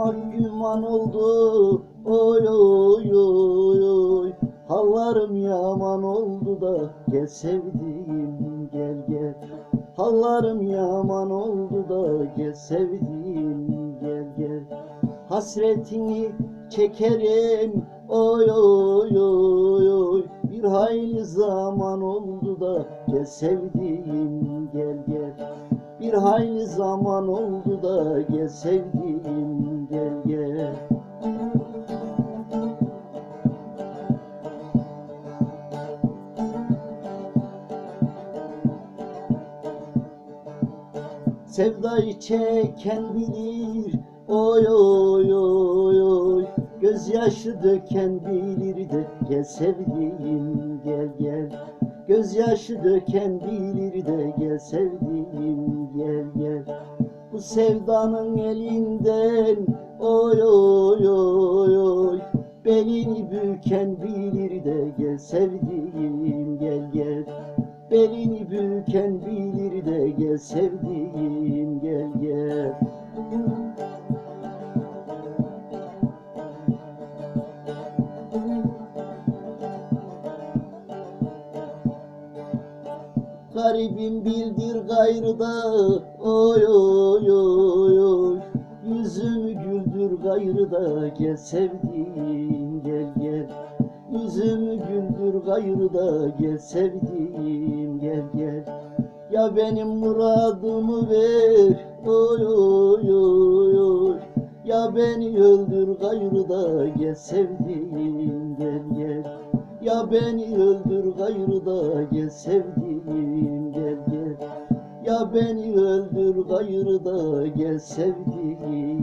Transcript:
Kavuşmak güman oldu. Oy oy oy oy. Hallarım yaman oldu da gel sevdiğim gel gel. Hallarım yaman oldu da gel sevdiğim gel gel. Hasretini çekerim. Oy oy oy oy. Bir hayli zaman oldu da gel sevdiğim gel gel. Bir hayli zaman oldu da gel sevdiğim Sevdayı çeken bilir. Oy oy oy oy. Gözyaşı döken bilir de gel sevdiğim gel gel. Gözyaşı döken bilir de gel sevdiğim gel gel. Bu sevdanın elinden oy oy oy oy. Belini büken bilir de gel sevdiğim gel gel. Belini bilir de gel sevdiğim gel gel. Garibim bildir gayrı da oy oy oy oy. Yüzümü güldür gayrı da gel sevdiğim gel gel. Yüzümü güldür gayrı da gel sevdiğim gel gel Ya benim muradımı ver. Oy oy oy oy. Ya beni öldür gayrı da gel sevdiğim gel gel. Ya beni öldür gayrı da gel sevdiğim gel gel. Ya beni öldür gayrı da gel sevdiğim